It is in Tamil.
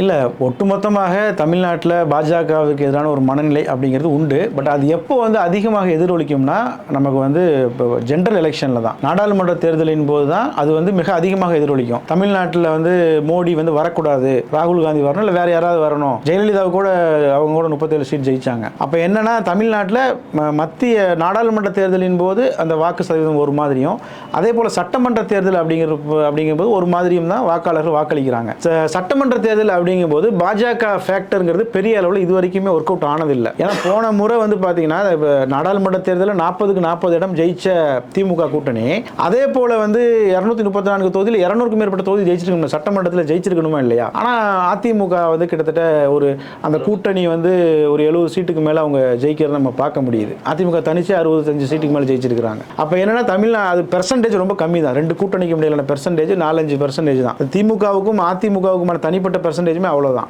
இல்லை ஒட்டுமொத்தமாக தமிழ்நாட்டில் பாஜகவுக்கு எதிரான ஒரு மனநிலை அப்படிங்கிறது உண்டு. பட் அது எப்போ வந்து அதிகமாக எதிரொலிக்கும்னா நமக்கு வந்து இப்போ ஜென்ரல் எலெக்ஷனில் தான். நாடாளுமன்ற தேர்தலின் போது தான் அது வந்து மிக அதிகமாக எதிரொலிக்கும். தமிழ்நாட்டில் வந்து மோடி வந்து வரக்கூடாது. ராகுல் காந்தி வரணும் இல்லை வேறு யாராவது வரணும். ஜெயலலிதா கூட அவங்க கூட முப்பத்தேழு சீட் ஜெயிச்சாங்க. அப்போ என்னென்னா தமிழ்நாட்டில் ம- மத்திய நாடாளுமன்ற தேர்தலின் போது அந்த வாக்கு சதவீதம் ஒரு மாதிரியும் அதே போல் சட்டமன்ற தேர்தல் அப்படிங்கிற அப்படிங்கும்போது ஒரு மாதிரியும் தான் வாக்காளர்கள் வாக்களிக்கிறாங்க. ச- சட்டமன்ற தேர்தல் அப்படி அப்படிங்கும்போது பாஜக ஃபேக்டருங்கிறது பெரிய அளவில் இது வரைக்குமே ஒர்க் அவுட் ஆனதில்லை. ஏன்னா போன முறை வந்து பார்த்தீங்கன்னா நாடாளுமன்ற தேர்தலில் நாற்பதுக்கு நாற்பது இடம் ஜெயிச்ச திமுக கூட்டணி. அதே போல வந்து இரநூத்தி முப்பத்தி நான்கு தொகுதியில் இரநூறுக்கும் மேற்பட்ட தொகுதி ஜெயிச்சிருக்கணும் சட்டமன்றத்தில் ஜெயிச்சிருக்கணுமா இல்லையா? ஆனால் அதிமுக வந்து கிட்டத்தட்ட ஒரு அந்த கூட்டணி வந்து ஒரு எழுபது சீட்டுக்கு மேலே அவங்க ஜெயிக்கிறத நம்ம பார்க்க முடியுது. அதிமுக தனிச்சு அறுபத்தஞ்சு சீட்டுக்கு மேலே ஜெயிச்சிருக்கிறாங்க. அப்போ என்னன்னா தமிழ்நாடு அது பெர்சன்டேஜ் ரொம்ப கம்மி தான் ரெண்டு கூட்டணிக்கு முடியலான பெர்சன்டேஜ் நாலஞ்சு பெர்சன்டேஜ் தான். திமுகவுக்கும் அதிமுகவுக்குமான தனிப்பட்ட பெர்சன்டேஜ் பெர்சன்டேஜுமே அவ்வளோதான்